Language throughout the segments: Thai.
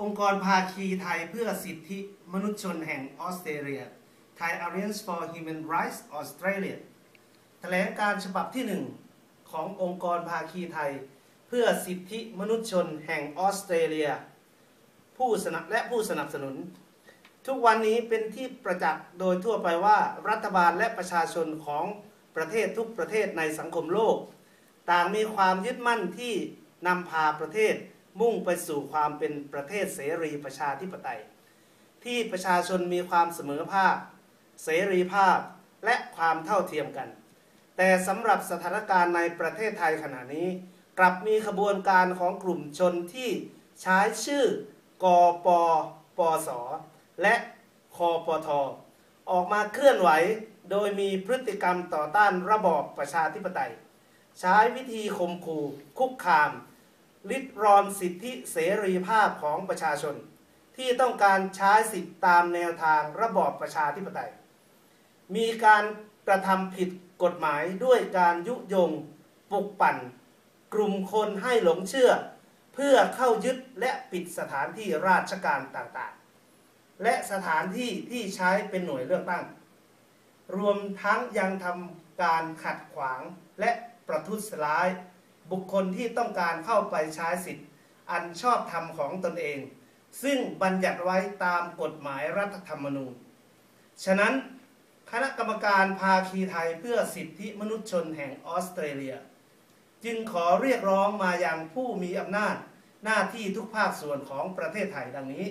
องค์กรภาคีไทยเพื่อสิทธิมนุษยชนแห่งออสเตรเลีย Thai Alliance for Human Rights Australia แถลงการฉบับที่หนึ่งขององค์กรภาคีไทย เพื่อสิทธิมนุษยชนแห่งออสเตรเลีย ผู้สนับและผู้สนับสนุน ทุกวันนี้เป็นที่ประจักษ์โดยทั่วไปว่ารัฐบาลและประชาชนของประเทศทุกประเทศในสังคมโลก ต่างมีความยึดมั่นที่นำพาประเทศ มุ่งไปสู่ความเป็นประเทศเสรีประชาธิปไตย ที่ประชาชนมีความเสมอภาค เสรีภาพและความเท่าเทียมกัน แต่สำหรับสถานการณ์ในประเทศไทยขณะนี้ กลับมีขบวนการของกลุ่มชนที่ใช้ชื่อกปปสและคอปทออกมาเคลื่อนไหวโดยมีพฤติกรรมต่อต้านระบอบประชาธิปไตย ใช้วิธีข่มขู่คุกคาม ลิดรอนสิทธิเสรีภาพของประชาชน ที่ต้องการใช้สิทธิตามแนวทางระบอบประชาธิปไตย มีการกระทำผิดกฎหมายด้วยการยุยงปลุกปั่น กลุ่มคนให้หลงเชื่อ เพื่อเข้ายึดและปิดสถานที่ราชการต่างๆ และสถานที่ที่ใช้เป็นหน่วยเลือกตั้ง รวมทั้งยังทำการขัดขวางและประทุษร้าย บุคคลที่ต้องการเข้าไปใช้สิทธิ์ อันชอบธรรมของตนเอง ซึ่งบัญญัติไว้ตามกฎหมายรัฐธรรมนูญ ฉะนั้นคณะกรรมการภาคีไทยเพื่อสิทธิมนุษยชนแห่งออสเตรเลีย จึงขอเรียกร้องมาอยังผู้มีอำนาจหน้าที่ทุกภาคส่วนของประเทศไทยดังนี้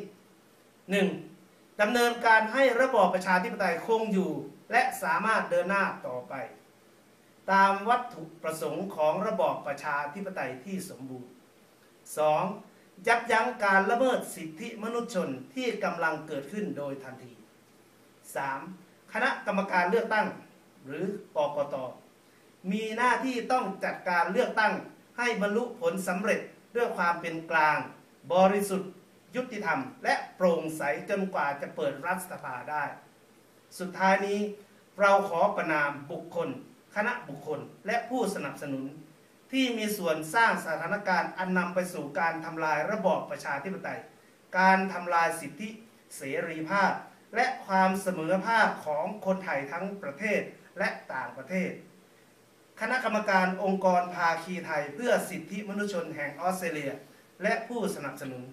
1. ดำเนินการให้ระบอบประชาธิปไตยคงอยู่ และสามารถเดินหน้าต่อไป ตามวัตถุประสงค์ของระบอบประชาธิปไตยที่สมบูรณ์ 2. ยับยั้งการละเมิดสิทธิมนุษยชนที่กำลังเกิดขึ้นโดยทันที 3. คณะกรรมการเลือกตั้งหรือกกต มีหน้าที่ต้องจัดการเลือกตั้งให้บรรลุผลสำเร็จด้วยความเป็นกลาง บริสุทธิ์ยุติธรรม และโปร่งใสจนกว่าจะเปิดรัฐสภาได้ สุดท้ายนี้เราขอประนามบุคคล ณะบุคคล และผู้สนับสนุน ที่มีส่วนสร้างสถานการณ์อันนำไปสู่การทำลายระบอบประชาธิปไตย การทำลายสิทธิเสรีภาพ และความเสมอภาคของคนไทยทั้งประเทศและต่างประเทศ คณะกรรมการองค์กรภาคีไทยเพื่อสิทธิมนุษยชนแห่งออสเตรเลีย และผู้สนับสนุน